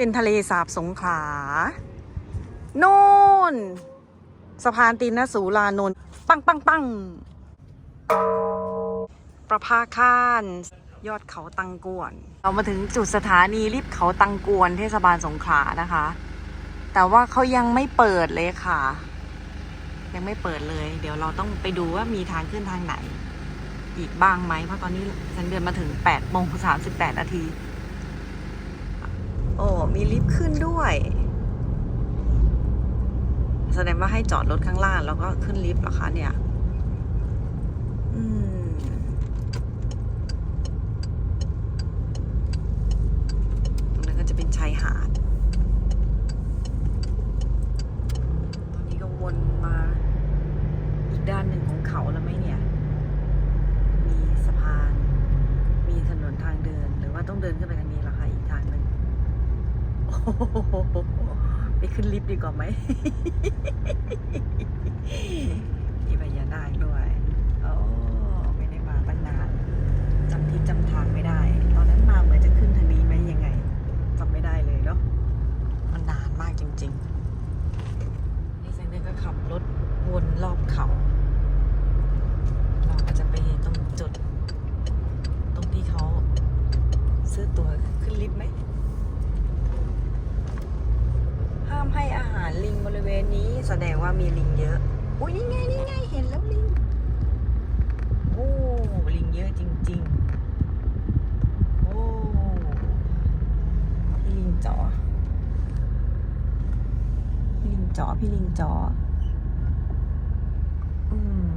เป็นทะเลสาบสงขลาโน่นสะพานตีนสูลานนท์ปังปังปังประภาคารยอดเขาตังกวน เรามาถึงจุดสถานีลิฟต์เขาตังกวนเทศบาลสงขลานะคะ แต่ว่าเขายังไม่เปิดเลยค่ะ ยังไม่เปิดเลย เดี๋ยวเราต้องไปดูว่ามีทางขึ้นทางไหน อีกบ้างไหมเพราะตอนนี้ฉันเดินมาถึง8โมง38นาที โอ้มีลิฟต์ขึ้นด้วย แสดงว่าให้จอดรถข้างล่างแล้วก็ขึ้นลิฟต์หรอคะเนี่ย อืม ตรงนั้นก็จะเป็นชายหาด ตอนนี้ก็วนมาอีกด้านหนึ่งของเขาแล้วไหมเนี่ย มีสะพาน มีถนนทางเดิน หรือว่าต้องเดินขึ้นไปทาง ไปขึ้นลิฟต์ดีกว่าไหมมีพญานาคด้วยโอ้ไม่ได้มาตั้งนานจำที่จำทางไม่ได้ ตอนนั้นมาเหมือนจะขึ้นทางนี้ไหมยังไงจำไม่ได้เลยเนาะมันนานมากจริง ๆ นี่แซงเดอร์ก็ขับรถวนรอบเขา เราก็จะไปตรงจุด ตรงที่เขาซื้อตั๋วขึ้นลิฟต์ไหม ห้ามให้อาหารลิงบริเวณนี้แสดงว่ามีลิงเยอะ อุ้ยนี่ไงนี่ไงเห็นแล้วลิง โอ้ลิงเยอะจริง ๆ โอ้พี่ลิง จ๋อพี่ลิงจ๋อพี่ลิงจ๋ออืม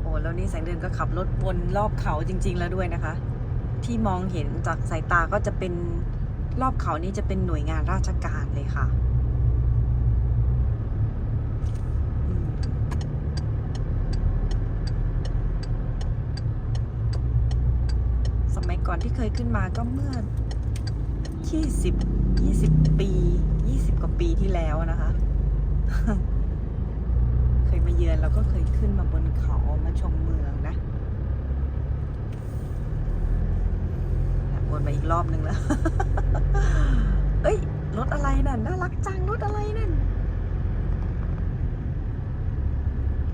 โอ้แล้วนี่แสงเดือนก็ขับรถวนรอบเขาจริง ๆ แล้วด้วยนะคะ ที่มองเห็นจากสายตาก็จะเป็นรอบเขานี่จะเป็นหน่วยงานราชการเลยค่ะสมัยก่อนที่เคยขึ้นมาก็เมื่อ 20 20ปี20กว่าปีที่แล้วนะคะ เคยมาเยือนเราก็เคยขึ้นมาบนเขามาชมเมืองนะวนมาอีกรอบนึงแล้ว เอ้ย รถอะไรนั่นน่ารักจัง รถอะไรนั่น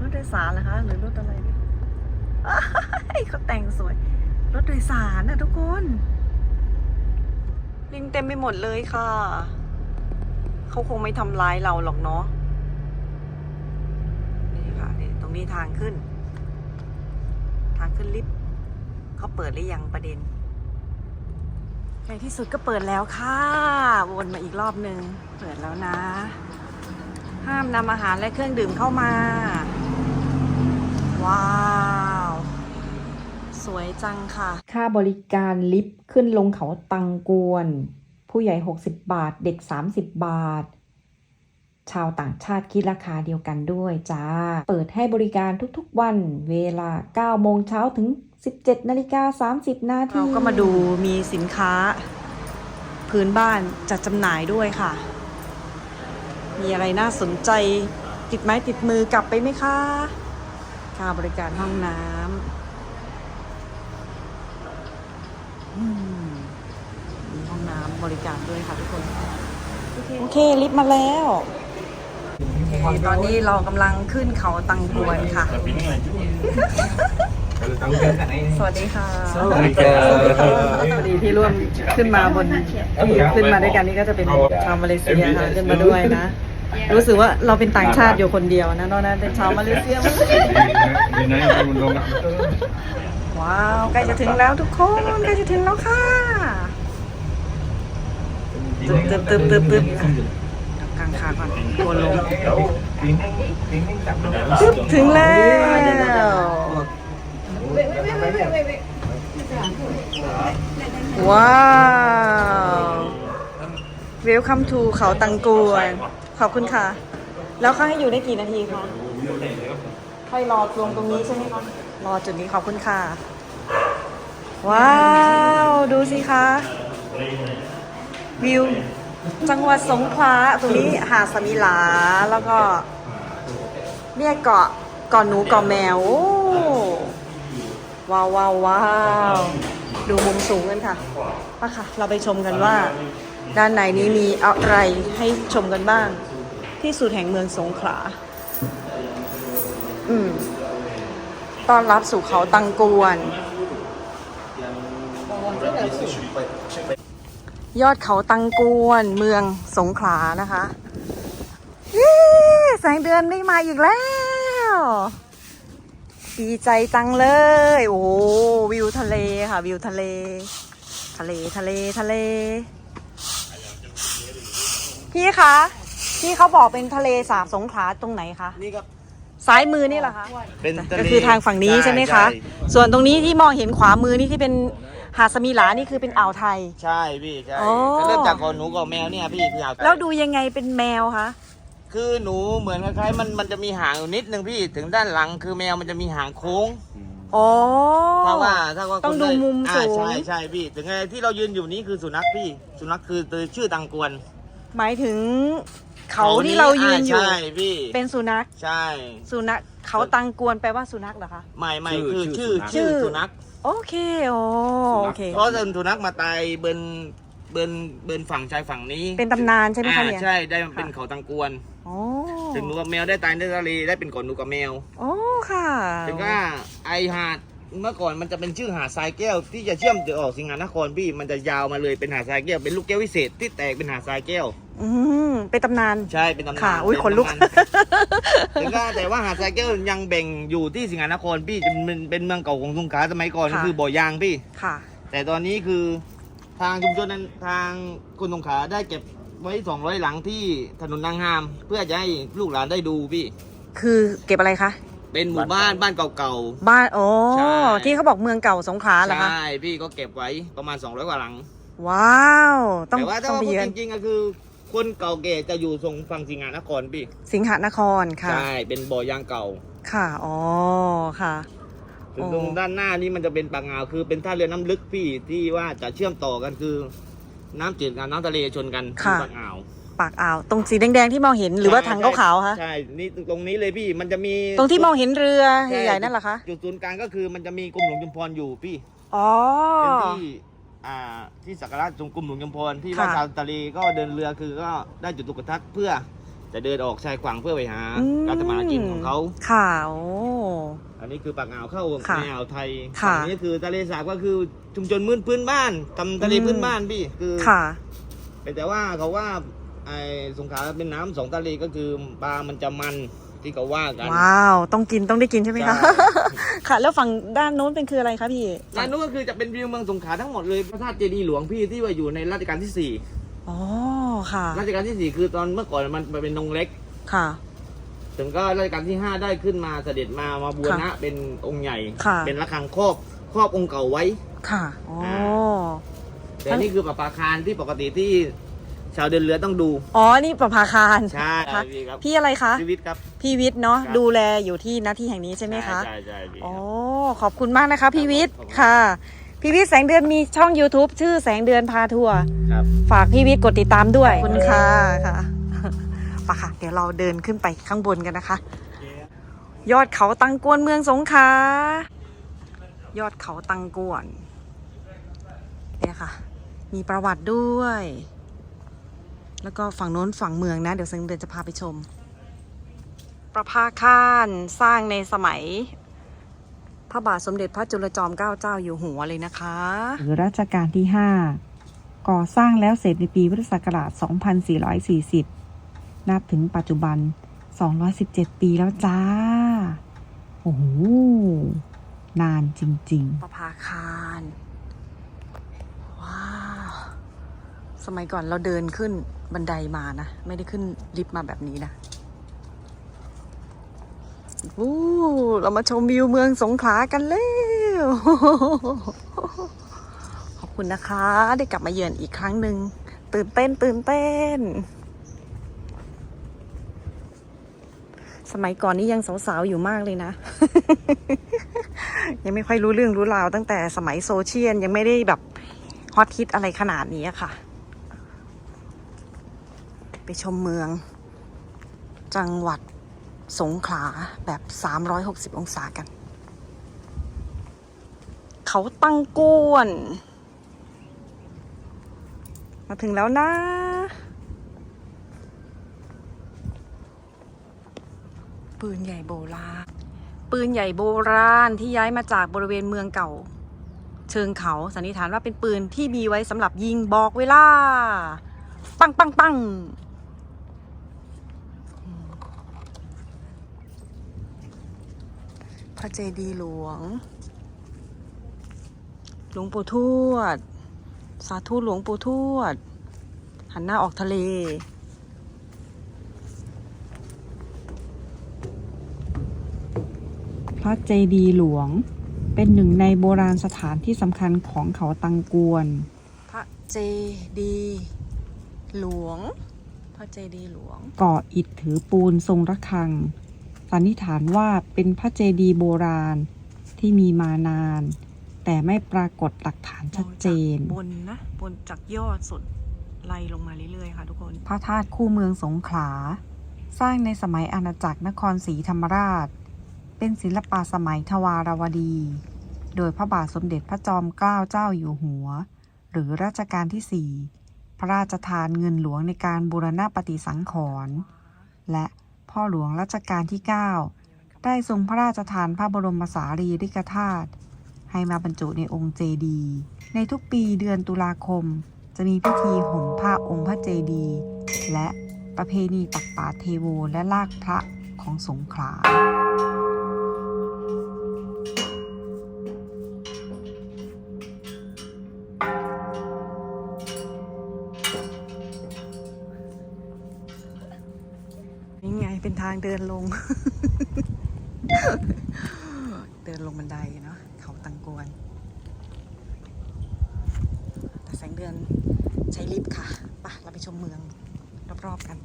รถโดยสารเหรอคะ หรือรถอะไรเนี่ยเขาแต่งสวย รถโดยสารนะทุกคน ลิงเต็มไปหมดเลยค่ะ เขาคงไม่ทำร้ายเราหรอกเนาะนี่ค่ะนี่ตรงนี้ทางขึ้น ทางขึ้นลิฟต์เขาเปิดหรือยังประเด็น ในที่สุดก็เปิดแล้วค่ะ วนมาอีกรอบหนึ่งเปิดแล้วนะ ห้ามนำอาหารและเครื่องดื่มเข้ามา ว้าว สวยจังค่ะ ค่าบริการลิฟต์ขึ้นลงเขาตังกวน ผู้ใหญ่ 60 บาท เด็ก 30 บาท ชาวต่างชาติคิดราคาเดียวกันด้วยจ้า เปิดให้บริการทุกๆวัน เวลา 9 โมงเช้าถึง 17 นาฬิกา 30 นาที เราก็มาดูมีสินค้า พื้นบ้านจัดจำหน่ายด้วยค่ะ มีอะไรน่าสนใจติดไม้ติดมือกลับไปไหมคะ ค่าบริการห้องน้ำอื มมีห้องน้ำบริการด้วยค่ะทุกคน โอเค ลิฟต์มาแล้วโอเคตอนนี้เรากำลังขึ้นเขาตังกวนค่ะ สวัสดีค่ะ สวัสดีที่ร่วมขึ้นมาบน ขึ้นมาด้วยกันนี่ก็จะเป็นชาวมาเลเซียค่ะขึ้นมาด้วยนะ รู้สึกว่าเราเป็นต่างชาติอยู่คนเดียวนะนอกนั้นเป็นชาวมาเลเซียหมดเลย ว้าวใกล้จะถึงแล้วทุกคนใกล้จะถึงแล้วค่ะตึบตึบตึบตึบตึบกลางขาก่อนกลัวลงตึบถึงแล้วว้าว Welcome to เขาตังกวนขอบคุณค่ะ แล้วเขาให้อยู่ได้กี่นาทีคะให้รอลงตรงนี้ใช่ไหมคะ รอจุดนี้ขอบคุณค่ะ ว้าว ดูสิคะ วิว จังหวัดสงขลาตรงนี้หาดสมิลา แล้วก็เนี่ยเกาะเกาะหนูเกาะแมว ว้าวว้าวว้าวดูมุมสูงกันค่ะป่ะค่ะ เราไปชมกันว่า ด้านในนี้มีอะไรให้ชมกันบ้าง ที่สุดแห่งเมืองสงขลา อืม ต้อนรับสู่เขาตังกวน ยอดเขาตังกวน เมืองสงขลานะคะเย้แสงเดือนได้มาอีกแล้ว ดีใจจังเลย โอ้วิวทะเลค่ะ วิวทะเล ทะเลทะเลทะเล พี่คะ พี่เขาบอกเป็นทะเลสาบสงขลาตรงไหนคะ นี่ครับ ซ้ายมือนี่เหรอคะ เป็นทะเลก็คือทางฝั่งนี้ใช่ไหมคะใช่ส่วนตรงนี้ที่มองเห็นขวามือนี่ที่เป็นหาดสมีหลานี่คือเป็นอ่าวไทย ใช่พี่ใช่อ๋อก็เริ่มจากก่อนหนูกับแมวเนี่ยพี่คือเอาแล้วดูยังไงเป็นแมวคะ คือหนูเหมือนคล้ายๆมันมันจะมีหางอยู่นิดนึงพี่ถึงด้านหลังคือแมวมันจะมีหางโค้ง อ๋อ ถ้าว่าถ้าว่าต้องดูมุมอ่าสูงใช่ใช่พี่ ถึงไงที่เรายืนอยู่นี้คือสุนัขพี่ สุนัขคือตัวชื่อตังกวน หมายถึง เขาที่เรายืนอยู่ ใช่พี่ เป็นสุนัข ใช่ สุนัขเขาตังกวนแปลว่าสุนัขเหรอคะ ไม่ไม่คือชื่ชื่ออชื่อชื่อสุนัข โอเคโอโอเค เพราะสุนัขมาตายเบินเบินเบินฝั่งชายฝั่งนี้ เป็นตำนานใช่ไหมคะอ่าเนี่ยใช่ได้เป็นค่ะเขาตังกวนโอ้ถึงหนูกับแมวได้ตายในทะเลได้เป็นก่อนหนูกับแมวโอ้ค่ะถึงว่าไอหาดเมื่อก่อนมันจะเป็นชื่อหาดทรายแก้วที่จะเชื่อมจะออกสิงหานครพี่มันจะยาวมาเลยเป็นหาดทรายแก้วเป็นลูกแก้ววิเศษที่แตกเป็นหาดทรายแก้ว อืมเป็นตำนาน ใช่เป็นตำนานค่ะอุ๊ยเป็ขนลุกตำาถึงว่าแต่ว่าหาดทรายแก้วยังแบ่งอยู่ที่สิงหานครพี่เป็นเป็นเมืองเก่าของสงขลาสมัยก่อนค่ะ คือบ่อยางพี่ ค่ะ แต่ตอนนี้คือทางชุมชนนั้นทางคนสงขลาได้เก็บไว้ 200 หลังที่ถนนนางงาม เพื่อจะให้ลูกหลานได้ดูพี่ คือเก็บอะไรคะ เป็นหมู่บ้านบ้านเก่า บ้าน โอ้ใช่ ที่เขาบอกเมืองเก่าสงขลาๆเหรอคะ ใช่พี่ก็เก็บไว้ประมาณ 200 กว่าหลัง ว้าว ต้องแต่ว่าถ้าต้องว่าไปพูดเยือนจริงๆก็คือ คนเก่าแก่จะอยู่ทรงฝั่งสิงหานครพี่สิงหนครค่ะ ใช่เป็นบ่อยางเก่าค่ะ อ๋อ ค่ะถึงโอ้ตรงด้านหน้านี่มันจะเป็นปากอ่าวคือเป็นท่าเรือน้ำลึกพี่ที่ว่าจะเชื่อมต่อกันคือ น้ำจืดกับน้ำทะเลชนกันที่ปากอ่าว ปากอ่าว ตรงสีแดงๆที่มองเห็นหรือว่าถังขาวๆคะใช่นี่ตรงนี้เลยพี่มันจะมีตรงที่มองเห็นเรือใหญ่ๆนั่นเหรอคะ จุดศูนย์กลางก็คือมันจะมีกรมหลวงชุมพรอยู่พี่อ๋อ เป็นที่ อ่าที่สักการะตรงกรมหลวงชุมพรที่ว่าค่ะ ชาวทะเลก็เดินเรือคือก็ได้จุดตุกทักเพื่อจะเดินออกชายฝั่งเพื่อไปหาอืมการทำมาหากินของเขา ค่ะ โอ้ อันนี้คือปากอ่าวเข้าค่ะในอ่าวไทยค่ะฝั่งนี้คือทะเลสาบก็คือชุมชนพื้นพื้นบ้านทำทะเลอืม พื้นบ้านพี่คือค่ะแต่ว่าเขาว่าไอ้สงขลาเป็นน้ำสองทะเลก็คือปลามันจะมัน ที่เขาว่ากันว้าว ต้องกินต้องได้กินใช่ไหมคะใช่ค่ะ แล้วฝั่งด้านโน้นเป็นคืออะไรคะพี่นั่นนู้นก็คือจะเป็นวิวเมืองสงขลาทั้งหมดเลยพระธาตุเจดีย์หลวงพี่ที่ว่าอยู่ในรัชกาลที่สี่อ๋อค่ะรัชกาลที่สี่คือตอนเมื่อก่อนมันเป็นนงเล็กค่ะถึงก็รัชกาลที่ห้าได้ขึ้นมาเสด็จมามาบูรณะเป็นองค์ใหญ่ค่ะเป็นระฆังครอบครอบองค์เก่าไว้ค่ะอ๋อแต่นี่คือประปาคารที่ปกติที่ ชาวเดินเรือต้องดู อ๋อ นี่ประภาคารใช่คะพี่ครับ พี่อะไรคะชีวิตครับ พี่วิทย์เนาะครับ ดูแลอยู่ที่หน้าที่แห่งนี้ใช่ไหมคะ ใช่ใช่พี่โอ้ขอบคุณมากนะคะพี่วิทย์ขอบคุณ ค่ะ พี่วิทย์แสงเดือนมีช่อง YouTube ชื่อแสงเดือนพาทัวร์ ครับ ฝากพี่วิทย์กดติดตามด้วยขอบคุณค่ะค่ะปะค่ะ เดี๋ยวเราเดินขึ้นไปข้างบนกันนะคะ ยอดเขาตังกวนเมืองสงขลายอดเขาตังกวนเนี่ยค่ะ มีประวัติด้วย แล้วก็ฝั่งโน้นฝั่งเมืองนะ เดี๋ยวแสงเดือนจะพาไปชม ประภาคารสร้างในสมัย พระบาทสมเด็จพระจุลจอมเกล้าเจ้าอยู่หัวเลยนะคะหรือรัชกาลที่ 5 ก่อสร้างแล้วเสร็จในปีพุทธศักราช 2440 นับถึงปัจจุบัน 217 ปีแล้วจ้า โอ้โห นานจริง ๆ ประภาคาร ว้าว สมัยก่อนเราเดินขึ้นบันไดมานะ ไม่ได้ขึ้นลิฟต์มาแบบนี้นะวู้เรามาชมวิวเมืองสงขลากันแล้ว ขอบคุณนะคะ ได้กลับมาเยือนอีกครั้งหนึ่ง ตื่นเต้น ตื่นเต้น สมัยก่อนนี่ยังสาวๆ อยู่มากเลยนะ ยังไม่ค่อยรู้เรื่องรู้ราวตั้งแต่สมัยโซเชียลยังไม่ได้แบบฮอตฮิตอะไรขนาดนี้ค่ะ ไปชมเมือง จังหวัดสงขลาแบบ 360 องศากัน เขาตั้งกวน มาถึงแล้วนะ ปืนใหญ่โบราณ ปืนใหญ่โบราณที่ย้ายมาจากบริเวณเมืองเก่า เชิงเขาสันนิษฐานว่าเป็นปืนที่มีไว้สำหรับยิงบอกเวลา ปังปังปัง พระเจดีย์หลวง หลวงปู่ทวด สาธุหลวงปู่ทวด หันหน้าออกทะเล พระเจดีย์หลวงเป็นหนึ่งในโบราณสถานที่สำคัญของเขาตังกวน พระเจดีย์หลวง พระเจดีย์หลวงก่ออิฐถือปูนทรงระฆัง สันนิษฐานว่าเป็นพระเจดีย์โบราณที่มีมานาน แต่ไม่ปรากฏหลักฐานชัดเจน บนนะ บนจากยอดสุดไล่ลงมาเรื่อยๆค่ะทุกคน พระธาตุคู่เมืองสงขลา สร้างในสมัยอาณาจักรนครศรีธรรมราช เป็นศิลปะสมัยทวารวดี โดยพระบาทสมเด็จพระจอมเกล้าเจ้าอยู่หัว หรือรัชกาลที่4พระราชทานเงินหลวงในการบูรณะปฏิสังขรณ์และ พ่อหลวงรัชกาลที่ 9 ได้ทรงพระราชทานพระบรมสารีริกธาตุให้มาบรรจุในองค์เจดีย์ในทุกปีเดือนตุลาคม จะมีพิธีห่มผ้าองค์พระเจดีย์และประเพณีตักบาตรเทโวและลากพระของสงขลา เดินลง เดินลงบันไดเนาะเขาตังกวน แต่แสงเดือนใช้ลิฟต์ค่ะปะเราไปชมเมืองรอบๆกัน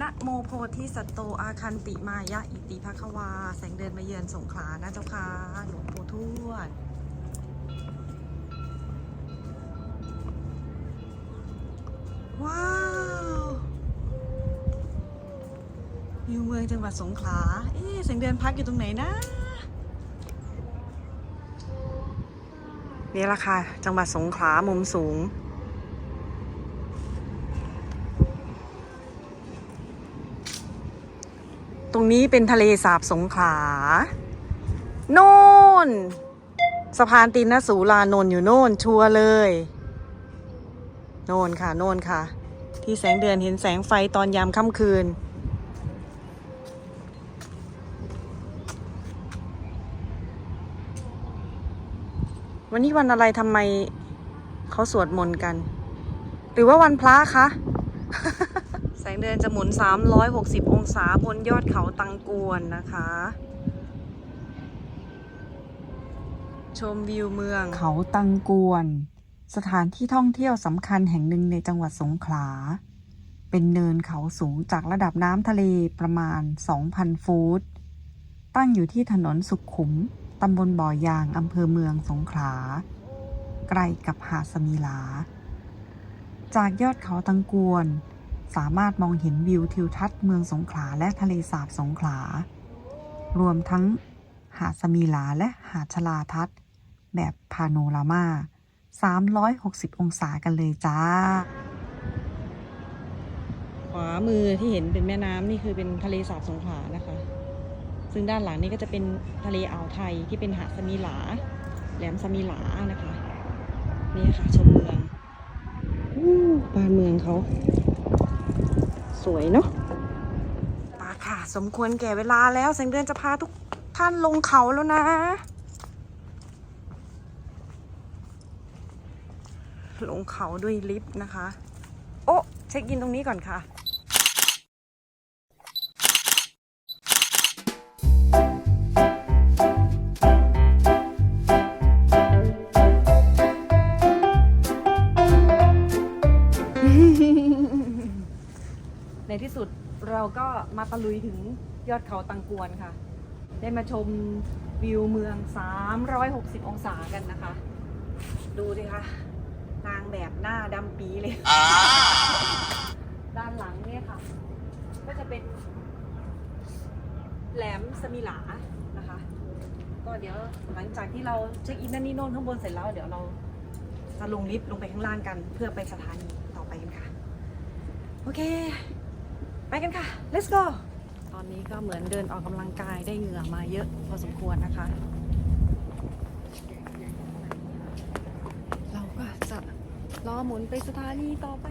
นะโมโพธิสัตโตอาคันติมายะอิติภควา แสงเดือนมาเยือนสงขลานะเจ้าค่ะหลวงปู่ทวด องจังหวัดสงขลา เอ๊ะแสงเดือนพักอยู่ตรงไหนนะ นี่ละค่ะ จังหวัดสงขลา มุมสูง ตรงนี้เป็นทะเลสาบสงขลา โน่น สะพานตีนนสูลานนท์อยู่โน่น ชัวร์เลย โน่นค่ะ โน่นค่ะ ที่แสงเดือนเห็นแสงไฟตอนยามค่ำคืน วันนี้วันอะไรทำไมเขาสวดมนต์กัน หรือว่าวันพระคะ แสงเดือนจะหมุน 360 องศาบนยอดเขาตังกวนนะคะ ชมวิวเมือง เขาตังกวน สถานที่ท่องเที่ยวสำคัญแห่งหนึ่งในจังหวัดสงขลา เป็นเนินเขาสูงจากระดับน้ำทะเลประมาณ 2,000 ฟุตตั้งอยู่ที่ถนนสุขขุม ตำบลบ่อยางอำเภอเมืองสงขลา ใกล้กับหาดสมิลา จากยอดเขาตังกวน สามารถมองเห็นวิวทิวทัศน์เมืองสงขลาและทะเลสาบสงขลา รวมทั้งหาดสมิลาและหาดชลาทัศน์ แบบพาโนรามา 360 องศากันเลยจ้า ขวามือที่เห็นเป็นแม่น้ำนี่คือเป็นทะเลสาบสงขลานะคะ ซึ่งด้านหลังนี่ก็จะเป็นทะเลอ่าวไทยที่เป็นหาดสมิหลา แหลมสมิหลานะคะ นี่ค่ะชมเมืองอู้บ้านเมืองเขา สวยเนาะปาค่ะ สมควรแก่เวลาแล้วแสงเดือนจะพาทุกท่านลงเขาแล้วนะ ลงเขาด้วยลิฟต์นะคะ โอ้ เช็คอินตรงนี้ก่อนค่ะ เราก็มาตะลุยถึงยอดเขาตังกวนค่ะ ได้มาชมวิวเมือง 360 องศากันนะคะ ดูสิคะนางแบบหน้าดำปีเลย ด้านหลังเนี่ยค่ะ ก็จะเป็นแหลมสมิหลานะคะ ก็เดี๋ยวหลังจากที่เราเช็คอินนั่นนี่โน่นข้างบนเสร็จแล้วเดี๋ยวเราจะลงลิฟต์ลงไปข้างล่างกัน เพื่อไปสถานีต่อไปกันค่ะ โอเค ไปกันค่ะ let's go ตอนนี้ก็เหมือนเดินออกกำลังกายได้เหงื่อมาเยอะพอสมควรนะคะ เราก็จะรอหมุนไปสถานีต่อไป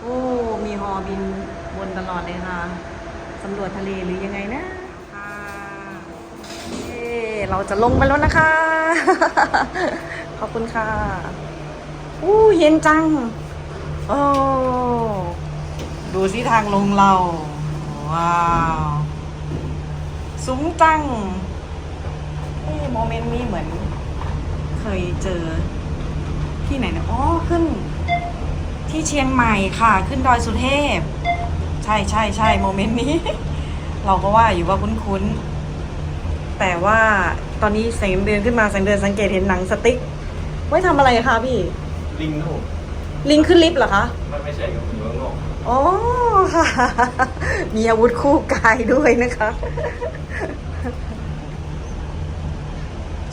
โอ้มีฮอบินวนตลอดเลยค่ะสำรวจทะเลหรือยังไงนะค่ะเย้เราจะลงไปแล้วนะคะ ขอบคุณค่ะ อู้เย็นจัง โอ้ดูสิทางลงเรา ว้าว สูงจังเอ้โมเมนต์นี้เหมือน เคยเจอ ที่ไหนนะอ๋อขึ้น ที่เชียงใหม่ค่ะ ขึ้นดอยสุเทพ ใช่ใช่ใช่โมเมนต์นี้ เราก็ว่าอยู่ว่าคุ้นๆแต่ว่าตอนนี้แสงเดือนขึ้นมาแสงเดือนสังเกตเห็นหนังสติ๊ก ไว้ทำอะไรคะพี่ ลิงครับผมลิงขึ้นลิฟต์เหรอคะไม่ไม่ใช่ครับผมอยู่ข้างนอกอ๋อค่ะ มีอาวุธคู่กายด้วยนะคะ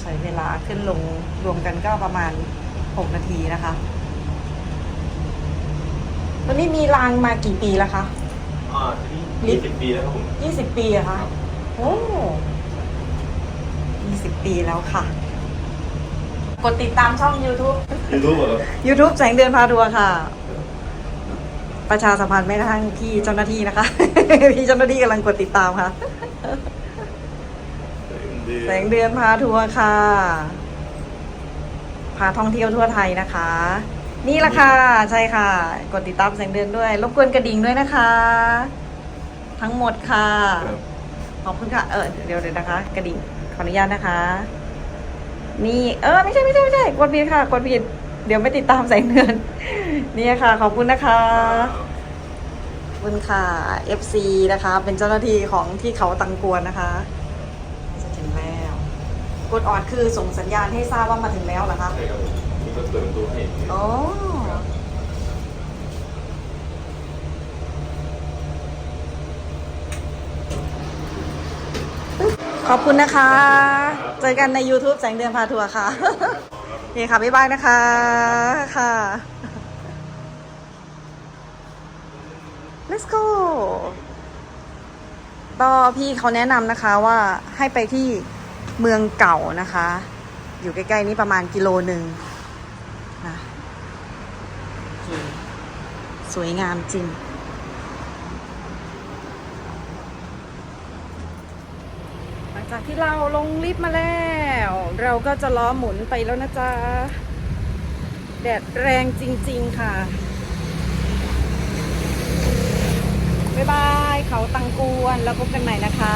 ใช้เวลาขึ้นลงรวมกันก็ประมาณ 6 นาทีนะคะ ตอนนี้มีรางมากี่ปีแล้วคะ อ่าทีนี้ลิยี่ฟต์ สิบปีแล้วครับผม 20 ปีอะคะ โอ้ 20 ปีแล้วค่ะ กดติดตามช่อง YouTube ยูทูบเหรอ YouTube แสงเดือนพาทัวร์ค่ะ ประชาสัมพันธ์ไม่กระทั่งพี่เจ้าหน้าที่นะคะ พี่เจ้าหน้าที่กำลังกดติดตามค่ะ แสงเดือนพาทัวร์ค่ะ พาท่องเที่ยวทั่วไทยนะคะ นี่แหละค่ะใช่ค่ะ กดติดตามแสงเดือนด้วย รบกวนกระดิ่งด้วยนะคะ ทั้งหมดค่ะ ครับ ขอบคุณค่ะ เออเดี๋ยวเดี๋ยวนะคะ กระดิ่งขออนุญาตนะคะ นี่เออไม่ใช่ไม่ใช่ไม่ใช่กดผิดค่ะ กดผิด เดี๋ยวไม่ติดตามแสงเดือนนี่ค่ะ ขอบคุณนะคะขอบคุณค่ะ FC นะคะ เป็นเจ้าหน้าที่ของที่เขาตังกวนนะคะจะถึงแล้ว กดออดคือส่งสัญญาณให้ทราบว่ามาถึงแล้วเหรอคะใช่ครับผมมีคนเปิดประตูให้อ๋อ ขอบคุณนะคะ เจอกันใน YouTube แสงเดือนพาทัวร์ค่ะโอเคค่ะ บ๊ายบายนะคะ ค่ะ let's go ก็พี่เขาแนะนำนะคะว่าให้ไปที่เมืองเก่านะคะ อยู่ใกล้ๆนี้ประมาณกิโลหนึ่งนะโอเคสวยงามจริงหลัง จากที่เราลงลิฟต์มาแล้ว เราก็จะล้อหมุนไปแล้วนะจ๊ะ แดดแรงจริง ๆ ค่ะ บ๊ายบาย เขาตังกวน แล้วพบกันใหม่นะคะ